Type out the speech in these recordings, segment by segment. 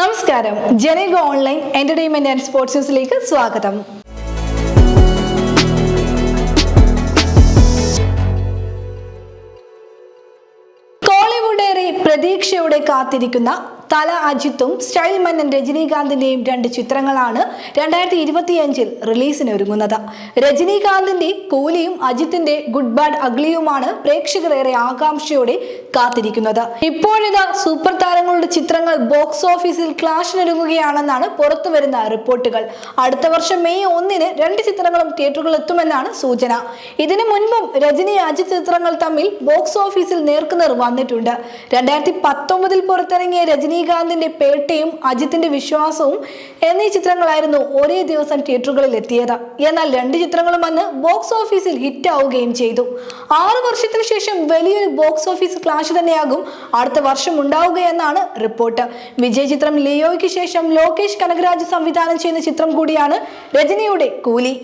നമസ്കാരം. Janaka online entertainment and sports ന്യൂസിലേക്ക് സ്വാഗതം. കോളിവുഡേറെ പ്രതീക്ഷയോടെ കാത്തിരിക്കുന്ന തല അജിത്തും സ്റ്റൈൽ മന്നൻ രജനീകാന്തിന്റെയും രണ്ട് ചിത്രങ്ങളാണ് രണ്ടായിരത്തി ഇരുപത്തിയഞ്ചിൽ റിലീസിന് ഒരുങ്ങുന്നത്. രജനീകാന്തിന്റെ കൂലിയും അജിത്തിന്റെ ഗുഡ് ബാഡ് അഗ്ലിയുമാണ് പ്രേക്ഷകർ ഏറെ ആകാംക്ഷയോടെ കാത്തിരിക്കുന്നത്. ഇപ്പോഴിതാ സൂപ്പർ താരങ്ങളുടെ ചിത്രങ്ങൾ ബോക്സ് ഓഫീസിൽ ക്ലാഷിനൊരുങ്ങുകയാണെന്നാണ് പുറത്തുവരുന്ന റിപ്പോർട്ടുകൾ. അടുത്ത വർഷം മെയ് ഒന്നിന് രണ്ട് ചിത്രങ്ങളും തിയേറ്ററുകളിൽ എത്തുമെന്നാണ് സൂചന. ഇതിനു മുൻപും രജനി അജിത് ചിത്രങ്ങൾ തമ്മിൽ ബോക്സ് ഓഫീസിൽ നേർക്കുനേർ വന്നിട്ടുണ്ട്. രണ്ടായിരത്തി പത്തൊമ്പതിൽ പുറത്തിറങ്ങിയ രജനീകാന്തിന്റെ പേട്ടയും അജിത്തിന്റെ വിശ്വാസവും എന്നീ ചിത്രങ്ങളായിരുന്നു ഒരേ ദിവസം തിയേറ്ററുകളിൽ എത്തിയത് എന്നാൽ രണ്ട് ചിത്രങ്ങളും അന്ന് ബോക്സ് ഓഫീസിൽ ഹിറ്റ് ആവുകയും ചെയ്തു. ആറു വർഷത്തിന് ശേഷം വലിയൊരു ബോക്സ് ഓഫീസ് ക്ലാഷ് തന്നെയാകും അടുത്ത വർഷം ഉണ്ടാവുകയെന്നാണ് റിപ്പോർട്ട്. വിജയ് ചിത്രം ലിയോയ്ക്ക് ശേഷം ലോകേഷ് കനകരാജ് സംവിധാനം ചെയ്യുന്ന ചിത്രം കൂടിയാണ് രജനിയുടെ കൂലി.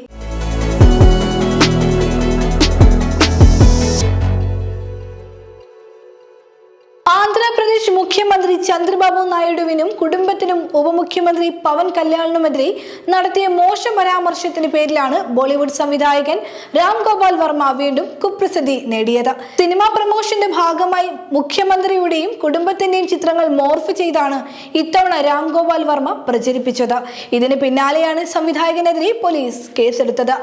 മുഖ്യമന്ത്രി ചന്ദ്രബാബു നായിഡുവിനും കുടുംബത്തിനും ഉപമുഖ്യമന്ത്രി പവൻ കല്യാണിനുമെതിരെ നടത്തിയ മോശ പരാമർശത്തിന് പേരിലാണ് ബോളിവുഡ് സംവിധായകൻ രാം ഗോപാൽ വർമ്മ വീണ്ടും കുപ്രസിദ്ധി നേടിയത്. സിനിമാ പ്രമോഷന്റെ ഭാഗമായി മുഖ്യമന്ത്രിയുടെയും കുടുംബത്തിന്റെയും ചിത്രങ്ങൾ മോർഫ് ചെയ്താണ് ഇത്തവണ രാം ഗോപാൽ വർമ്മ പ്രചരിപ്പിച്ചത്. ഇതിന് പിന്നാലെയാണ് സംവിധായകനെതിരെ പോലീസ് കേസെടുത്തത്.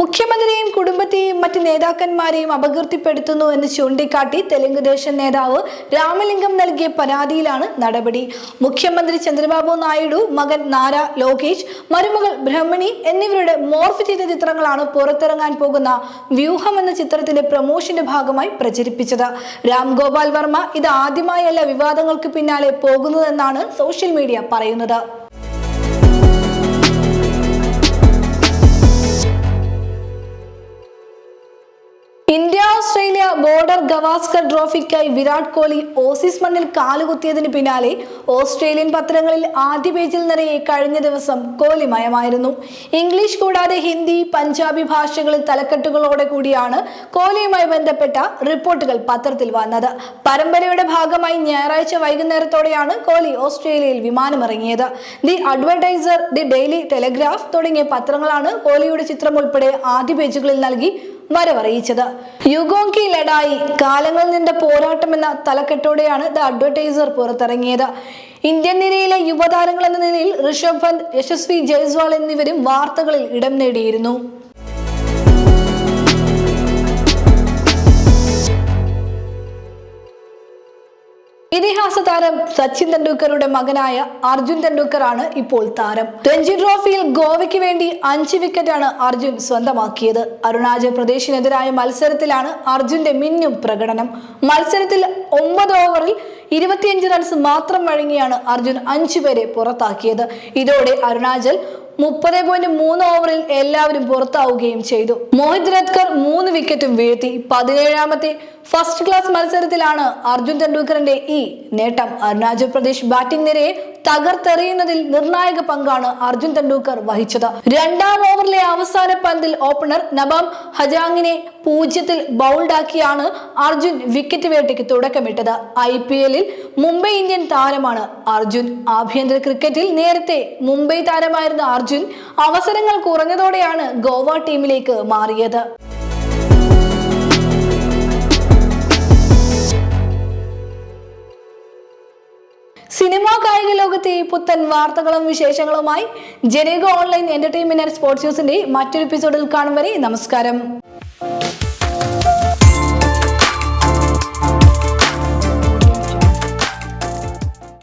മുഖ്യമന്ത്രിയെയും കുടുംബത്തെയും മറ്റ് നേതാക്കന്മാരെയും അപകീർത്തിപ്പെടുത്തുന്നു എന്ന് ചൂണ്ടിക്കാട്ടി തെലുങ്ക് ദേശം നേതാവ് രാമലിംഗം നൽകിയ പരാതിയിലാണ് നടപടി. മുഖ്യമന്ത്രി ചന്ദ്രബാബു നായിഡു മകൻ നാര ലോകേഷ് മരുമകൾ ബ്രഹ്മിണി എന്നിവരുടെ മോർഫ് ചെയ്ത ചിത്രങ്ങളാണ് പുറത്തിറങ്ങാൻ പോകുന്ന വ്യൂഹം എന്ന ചിത്രത്തിന്റെ പ്രമോഷന്റെ ഭാഗമായി പ്രചരിപ്പിച്ചത്. രാം ഗോപാൽ വർമ്മ ഇത് ആദ്യമായല്ല വിവാദങ്ങൾക്ക് പിന്നാലെ പോകുന്നതെന്നാണ് സോഷ്യൽ മീഡിയ പറയുന്നത്. ഇന്ത്യ ഓസ്ട്രേലിയ ബോർഡർ ഗവാസ്കർ ട്രോഫിക്കായി വിരാട് കോഹ്ലി ഓസീസ് മണ്ണിൽ കാലുകുത്തിയതിന് പിന്നാലെ ഓസ്ട്രേലിയൻ പത്രങ്ങളിൽ ആദ്യ പേജിൽ നിറയെ കഴിഞ്ഞ ദിവസം കോഹ്ലി മയമായിരുന്നു ഇംഗ്ലീഷ് കൂടാതെ ഹിന്ദി പഞ്ചാബി ഭാഷകളിൽ തലക്കെട്ടുകളോടെ കൂടിയാണ് കോഹ്ലിയുമായി ബന്ധപ്പെട്ട റിപ്പോർട്ടുകൾ പത്രത്തിൽ വന്നത്. പരമ്പരയുടെ ഭാഗമായി ഞായറാഴ്ച വൈകുന്നേരത്തോടെയാണ് കോഹ്ലി ഓസ്ട്രേലിയയിൽ വിമാനമിറങ്ങിയത്. The Advertiser the Daily Telegraph തുടങ്ങിയ പത്രങ്ങളാണ് കോഹ്ലിയുടെ ചിത്രം ഉൾപ്പെടെ ആദ്യ പേജുകളിൽ നൽകി വരവറിയിച്ചത്. യുഗോങ്കി ലഡായി കാലങ്ങൾ നിന്റെ പോരാട്ടം എന്ന തലക്കെട്ടോടെയാണ് ദ അഡ്വർടൈസർ പുറത്തിറങ്ങിയത്. ഇന്ത്യൻ നിരയിലെ യുവതാരങ്ങൾ എന്ന നിലയിൽ ഋഷഭ് പന്ത് യശസ്വി ജയ്സ്വാൾ എന്നിവരും വാർത്തകളിൽ ഇടം നേടിയിരുന്നു. ഇതിഹാസ താരം സച്ചിൻ തെണ്ടുൽക്കറുടെ മകനായ അർജുൻ തെണ്ടുൽക്കർ ആണ് ഇപ്പോൾ താരം. രഞ്ജി ട്രോഫിയിൽ ഗോവയ്ക്ക് വേണ്ടി അഞ്ച് വിക്കറ്റാണ് അർജുൻ സ്വന്തമാക്കിയത്. അരുണാചൽ പ്രദേശിനെതിരായ മത്സരത്തിലാണ് അർജുന്റെ മിന്നും പ്രകടനം. മത്സരത്തിൽ ഒമ്പത് ഓവറിൽ ഇരുപത്തിയഞ്ച് റൺസ് മാത്രം വഴങ്ങിയാണ് അർജുൻ അഞ്ചു പേരെ പുറത്താക്കിയത്. ഇതോടെ അരുണാചൽ മുപ്പത് പോയിന്റ് മൂന്ന് ഓവറിൽ എല്ലാവരും പുറത്താവുകയും ചെയ്തു. മോഹിത് രത്കർ മൂന്ന് വിക്കറ്റും വീഴ്ത്തി. പതിനേഴാമത്തെ ഫസ്റ്റ് ക്ലാസ് മത്സരത്തിലാണ് അർജുൻ തെണ്ടുൽക്കറിന്റെ ഈ നേട്ടം. അരുണാചൽ പ്രദേശ് ബാറ്റിംഗ് നിരയെ തകർത്തെറിയുന്നതിൽ നിർണായക പങ്കാണ് അർജുൻ തെണ്ടുൽക്കർ വഹിച്ചത്. രണ്ടാം ഓവറിലെ അവസാന പന്തിൽ ഓപ്പണർ നബാം ഹജാങ്ങിനെ പൂജ്യത്തിൽ ബൗൾഡാക്കിയാണ് അർജുൻ വിക്കറ്റ് വേട്ടയ്ക്ക് തുടക്കമിട്ടത്. ഐ പി എല്ലിൽ മുംബൈ ഇന്ത്യൻ താരമാണ് അർജുൻ. ആഭ്യന്തര ക്രിക്കറ്റിൽ നേരത്തെ മുംബൈ താരമായിരുന്ന അർജുൻ അവസരങ്ങൾ കുറഞ്ഞതോടെയാണ് ഗോവ ടീമിലേക്ക് മാറിയത്. സിനിമാ കായിക ലോകത്തെ പുത്തൻ വാർത്തകളും വിശേഷങ്ങളുമായി Janaka online entertainment and sports ന്യൂസിന്റെ മറ്റൊരു എപ്പിസോഡിൽ കാണും വരെ നമസ്കാരം.